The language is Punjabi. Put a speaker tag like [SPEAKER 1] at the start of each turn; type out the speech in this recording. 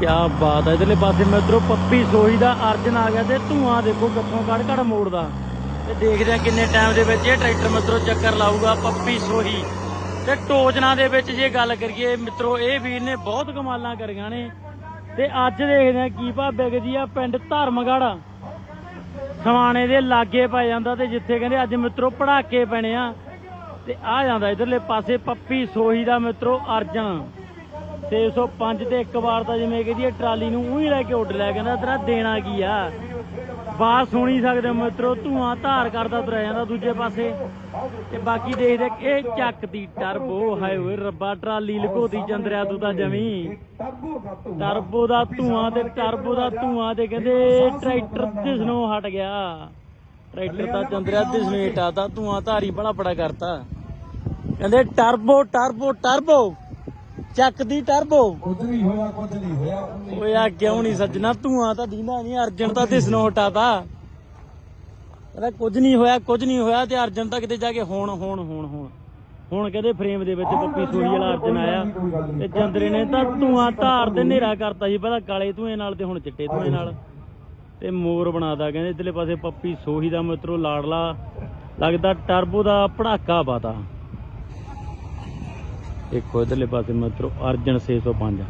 [SPEAKER 1] ਕੀ ਬਾਤ ਹੈ ਇਧਰਲੇ ਪਾਸੇ ਮਿੱਤਰੋ ਪੱਪੀ ਸੋਈ ਦਾ ਅਰਜਨ ਆ ਗਿਆ ਤੇ ਧੂਆਂ ਦੇਖੋ ਕਿੱਥੋਂ ਕੜ ਕੱਢ ਮੋੜਦਾ ਤੇ ਦੇਖਦੇ ਆ ਕਿੰਨੇ ਟਾਈਮ ਦੇ ਵਿੱਚ ਇਹ ਟਰੈਕਟਰ ਮਿੱਤਰੋ ਚੱਕਰ ਲਾਊਗਾ ਪੱਪੀ ਸੋਹੀ। ਤੇ ਟੋਜਨਾ ਦੇ ਵਿੱਚ ਜੇ ਗੱਲ ਕਰੀਏ ਮਿੱਤਰੋ, ਇਹ ਵੀਰ ਨੇ ਬਹੁਤ ਕਮਾਲਾਂ ਕਰੀਆਂ ਨੇ। ਤੇ ਅੱਜ ਦੇਖਦੇ ਆ ਕੀ ਭਾ ਵਿਕਦੀ ਆ ਪਿੰਡ ਧਰਮਗੜ੍ਹ। ਸਮਾਣੇ ਦੇ ਲਾਗੇ ਪੈ ਜਾਂਦਾ ਤੇ ਜਿੱਥੇ ਕਹਿੰਦੇ ਅੱਜ ਮਿੱਤਰੋ ਪੜਾਕੇ ਪੈਣੇ ਆ। ਤੇ ਆ ਜਾਂਦਾ ਇਧਰਲੇ ਪਾਸੇ ਪੱਪੀ ਸੋਹੀ ਦਾ ਮਿੱਤਰੋ ਅਰਜਨ। 605 ਤੇ ਇੱਕ ਵਾਰ ਤਾਂ ਜਿਵੇਂ ਕਹਦੀ ਇਹ ਟਰਾਲੀ ਨੂੰ ਉਹੀ ਲੈ ਕੇ ਉੱਡ ਲਿਆ ਕਹਿੰਦਾ ਤੇਰਾ ਦੇਣਾ ਕੀ ਆ। ਬਾਤ ਸੁਣੀ ਸਕਦੇ ਮਿੱਤਰੋ, ਧੂਆਂ ਧਾਰ ਕਰਦਾ ਤੁਰਿਆ ਜਾਂਦਾ ਦੂਜੇ ਪਾਸੇ। ਤੇ ਬਾਕੀ ਦੇਖਦੇ ਇਹ ਚੱਕਦੀ ਟਰਬੋ, ਹਾਏ ਓਏ ਰੱਬਾ, ਟਰਾਲੀ ਲਗੋਦੀ ਚੰਦਰਿਆ ਤੂੰ ਤਾਂ ਜਮੀ। ਟਰਬੋ ਦਾ ਧੂਆਂ ਤੇ ਟਰਬੋ ਦਾ ਧੂਆਂ ਤੇ ਕਹਿੰਦੇ ਟਰੈਕਟਰ ਦਿਸਣੋਂ ਹਟ ਗਿਆ। ਟਰੈਕਟਰ ਤਾਂ ਚੰਦਰਿਆ ਦਿਸਣੋਂ ਤਾਂ ਧੂਆਂ ਧਾਰੀ ਬੜਾ ਬੜਾ ਕਰਤਾ। ਕਹਿੰਦੇ ਟਰਬੋ ਟਰਬੋ ਟਰਬੋ। ਚੱਕਦੀ ਟਰਬੋ
[SPEAKER 2] ਕੁਝ ਨਹੀਂ ਹੋਇਆ ਕੁਝ ਨਹੀਂ ਹੋਇਆ।
[SPEAKER 1] ਓਏ ਆ ਕਿਉਂ ਨਹੀਂ ਸੱਜਣਾ? ਧੂਆਂ ਤਾਂ ਦੀਂਦਾ ਨਹੀਂ ਅਰਜਨ ਤਾਂ ਦਿਸਣੋਂ ਹਟਾਤਾ। ਕਹਿੰਦਾ ਕੁਝ ਨਹੀਂ ਹੋਇਆ ਕੁਝ ਨਹੀਂ ਹੋਇਆ ਤੇ ਅਰਜਨ ਤਾਂ ਕਿਤੇ ਜਾ ਕੇ ਹੁਣ ਹੁਣ ਹੁਣ ਹੁਣ। ਹੁਣ ਕਹਿੰਦੇ ਫਰੇਮ ਦੇ ਵਿੱਚ ਪੱਪੀ ਸੋਹੀ ਵਾਲਾ ਅਰਜਨ ਆਇਆ। ਤੇ ਚੰਦਰੇ ਨੇ ਤਾਂ ਧੂਆਂ ਧਾਰ ਤੇ ਹਨੇਰਾ ਕਰਤਾ ਸੀ ਪਹਿਲਾਂ ਕਾਲੇ ਧੂਏ ਨਾਲ ਤੇ ਹੁਣ ਚਿੱਟੇ ਧੂਏ ਨਾਲ। ਤੇ ਮੋਰ ਬਣਾਦਾ ਕਹਿੰਦੇ ਇਧਰਲੇ ਪਾਸੇ ਪੱਪੀ ਸੋਹੀ ਦਾ ਮਿੱਤਰੋ ਲਾੜਲਾ ਲੱਗਦਾ ਟਰਬੋ ਦਾ ਪੜਾਕਾ ਪਾਤਾ ਦੇਖੋ ਇਧਰਲੇ ਪਾਸੇ ਮਿੱਤਰੋ ਅਰਜਨ 605